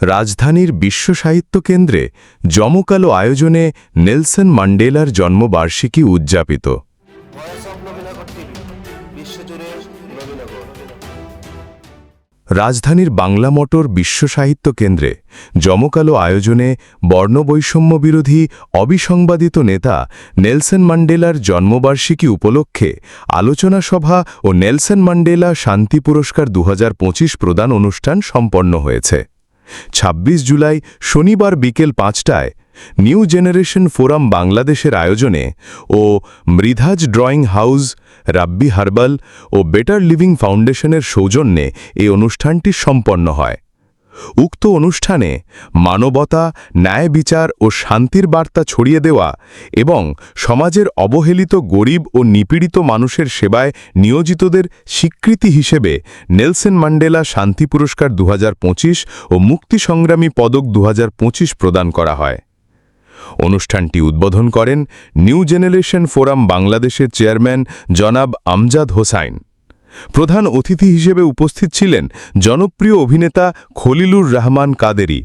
রাজধানীর বিশ্ব সাহিত্য কেন্দ্রে জমকালো আয়োজনে নেলসন মান্ডেলার জন্মবার্ষিকী উদযাপিত। রাজধানীর বাংলা মোটর বিশ্ব সাহিত্য কেন্দ্রে জমকালো আয়োজনে বর্ণবৈষম্য বিরোধী অবিসংবাদিত নেতা নেলসন মান্ডেলার জন্মবার্ষিকী উপলক্ষে আলোচনা সভা ও নেলসন মান্ডেলা শান্তি পুরস্কার দু হাজার পঁচিশ প্রদান অনুষ্ঠান সম্পন্ন হয়েছে। ২৬ জুলাই শনিবার বিকেল পাঁচটায় নিউ জেনারেশন ফোরাম বাংলাদেশের আয়োজনে ও Mridha's drawing house, Rabbi herbal ও বেটার লিভিং ফাউন্ডেশনের সৌজন্যে এই অনুষ্ঠানটি সম্পন্ন হয়। উক্ত অনুষ্ঠানে মানবতা, ন্যায় বিচার ও শান্তির বার্তা ছড়িয়ে দেওয়া এবং সমাজের অবহেলিত গরিব ও নিপীড়িত মানুষের সেবায় নিয়োজিতদের স্বীকৃতি হিসেবে নেলসন ম্যান্ডেলা শান্তি পুরস্কার দুহাজার পঁচিশ ও মুক্তি সংগ্রামী পদক দুহাজার পঁচিশ প্রদান করা হয়। অনুষ্ঠানটি উদ্বোধন করেন নিউ জেনারেশন ফোরাম বাংলাদেশের চেয়ারম্যান জনাব আমজাদ হোসাইন। প্রধান অতিথি হিসেবে উপস্থিত ছিলেন জনপ্রিয় অভিনেতা খলিলুর রহমান কাদেরি।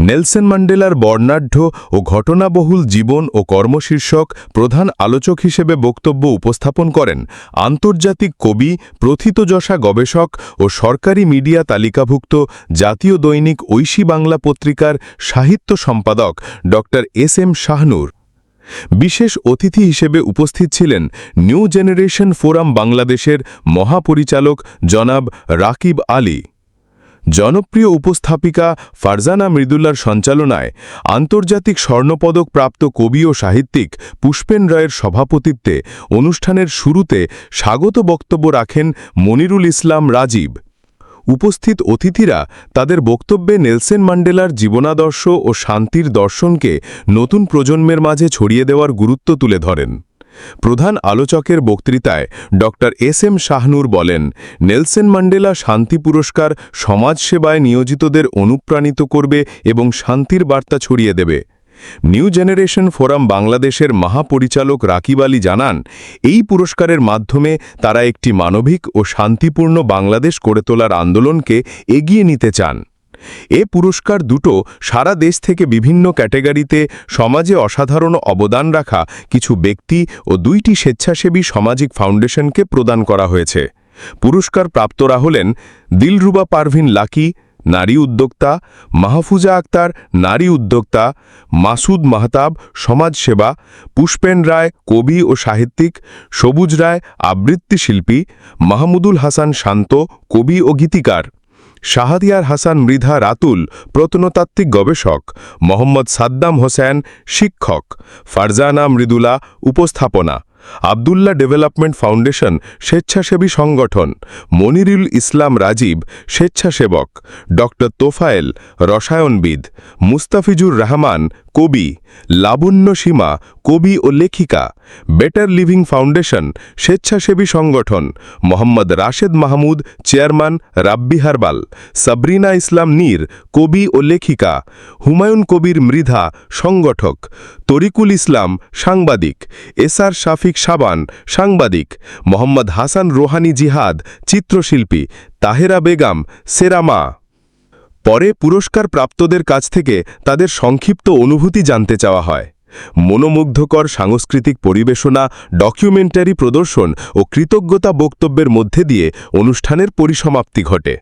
নেলসন ম্যান্ডেলার বর্ণাঢ্য ও ঘটনাবহুল জীবন ও কর্মশীর্ষক প্রধান আলোচক হিসেবে বক্তব্য উপস্থাপন করেন আন্তর্জাতিক কবি প্রথিতযশা গবেষক ও সরকারি মিডিয়া তালিকাভুক্ত জাতীয় দৈনিক ঐশী বাংলা পত্রিকার সাহিত্য সম্পাদক ড এস এম শাহনুর। বিশেষ অতিথি হিসেবে উপস্থিত ছিলেন নিউ জেনারেশন ফোরাম বাংলাদেশের মহাপরিচালক জনাব রাকিব আলী। জনপ্রিয় উপস্থাপিকা ফারজানা মৃদুল্লার সঞ্চালনায় আন্তর্জাতিক স্বর্ণপদক প্রাপ্ত কবি ও সাহিত্যিক পুষ্পেন রায়ের সভাপতিত্বে অনুষ্ঠানের শুরুতে স্বাগত বক্তব্য রাখেন মনিরুল ইসলাম রাজীব। উপস্থিত অতিথিরা তাদের বক্তব্যে নেলসেন ম্যান্ডেলার জীবনাদর্শ ও শান্তির দর্শনকে নতুন প্রজন্মের মাঝে ছড়িয়ে দেওয়ার গুরুত্ব তুলে ধরেন। প্রধান আলোচকের বক্তৃতায় ড এস এম শাহনুর বলেন, নেলসেন ম্যান্ডেলা শান্তি পুরস্কার সমাজসেবায় নিয়োজিতদের অনুপ্রাণিত করবে এবং শান্তির বার্তা ছড়িয়ে দেবে। নিউ জেনারেশন ফোরাম বাংলাদেশের মহাপরিচালক রাকিব আলী জানান, এই পুরস্কারের মাধ্যমে তারা একটি মানবিক ও শান্তিপূর্ণ বাংলাদেশ গড়ে তোলার আন্দোলনকে এগিয়ে নিতে চান। এ পুরস্কার দুটো সারা দেশ থেকে বিভিন্ন ক্যাটেগরিতে সমাজে অসাধারণ অবদান রাখা কিছু ব্যক্তি ও দুইটি স্বেচ্ছাসেবী সামাজিক ফাউন্ডেশনকে প্রদান করা হয়েছে। পুরস্কার প্রাপ্তরা হলেন দিলরুবা পারভিন লাকি নারী উদ্যোক্তা, মাহফুজা আক্তার, নারী উদ্যোক্তা, মাসুদ মাহতাব সমাজসেবা পুষ্পেন রায়, কবি ও সাহিত্যিক, সবুজ রায়, আবৃত্তি শিল্পী, মাহমুদুল হাসান শান্ত, কবি ও গীতিকার। শাহাদিয়ার হাসান মৃধা রাতুল, প্রত্নতাত্ত্বিক গবেষক। মোহাম্মদ সাদ্দাম হোসেন, শিক্ষক। ফারজানা মৃদুলা, উপস্থাপনা। আবদুল্লাহ ডেভেলপমেন্ট ফাউন্ডেশন স্বেচ্ছাসেবী সংগঠন মনিরুল ইসলাম রাজীব স্বেচ্ছাসেবক ডক্টর তোফায়েল রসায়নবিদ মুস্তাফিজুর রহমান কবি লাবণ্য সীমা কবি ও লেখিকা, বেটার লিভিং ফাউন্ডেশন, স্বেচ্ছাসেবী সংগঠন, মোহাম্মদ রাশেদ মাহমুদ, চেয়ারম্যান রাব্বি হারবাল, সাবরিনা ইসলাম নীর, কবি ও লেখিকা, হুমায়ুন কবির মৃধা, সংগঠক, তরিকুল ইসলাম, সাংবাদিক এসআর শাফিক সাবান, সাংবাদিক, মোহাম্মদ হাসান রোহানি জিহাদ, চিত্রশিল্পী, তাহেরা বেগম সেরামা পরে পুরস্কার প্রাপ্তদের কাছ থেকে তাদের সংক্ষিপ্ত অনুভূতি জানতে চাওয়া হয়। মনোমুগ্ধকর সাংস্কৃতিক পরিবেশনা, ডকুমেন্টারি প্রদর্শন ও কৃতজ্ঞতা বক্তব্যের মধ্যে দিয়ে অনুষ্ঠানের পরিসমাপ্তি ঘটে।